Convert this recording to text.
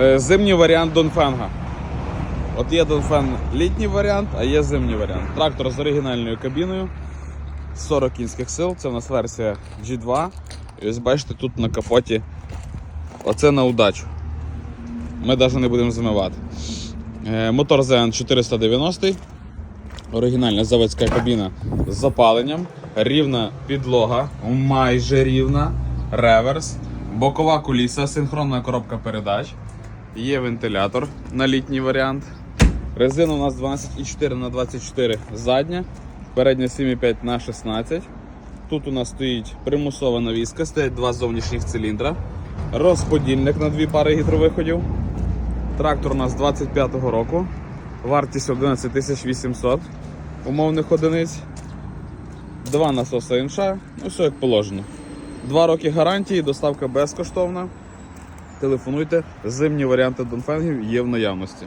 Е, Зимній варіант Донфенга. От є Донфен літній варіант, а є зимній варіант. Трактор з оригінальною кабіною. 40 кінських сил. Це у нас версія G2. І ось бачите, тут на капоті. Оце на удачу. Ми навіть не будемо змивати. Е, Мотор ZN 490. Оригінальна заводська кабіна з запаленням, рівна підлога, майже рівна, реверс, бокова куліса, синхронна коробка передач, є вентилятор на літній варіант. Резина у нас 12,4 на 24 задня, передня 7,5 на 16. Тут у нас стоїть примусова навіска, стоять два зовнішніх циліндра, розподільник на дві пари гідровиходів. Трактор у нас 25-го року. Вартість 11 800 умовних одиниць. Два насоси інша. Ну все як положено. Два роки гарантії, доставка безкоштовна. Телефонуйте, зимні варіанти Донфенгів є в наявності.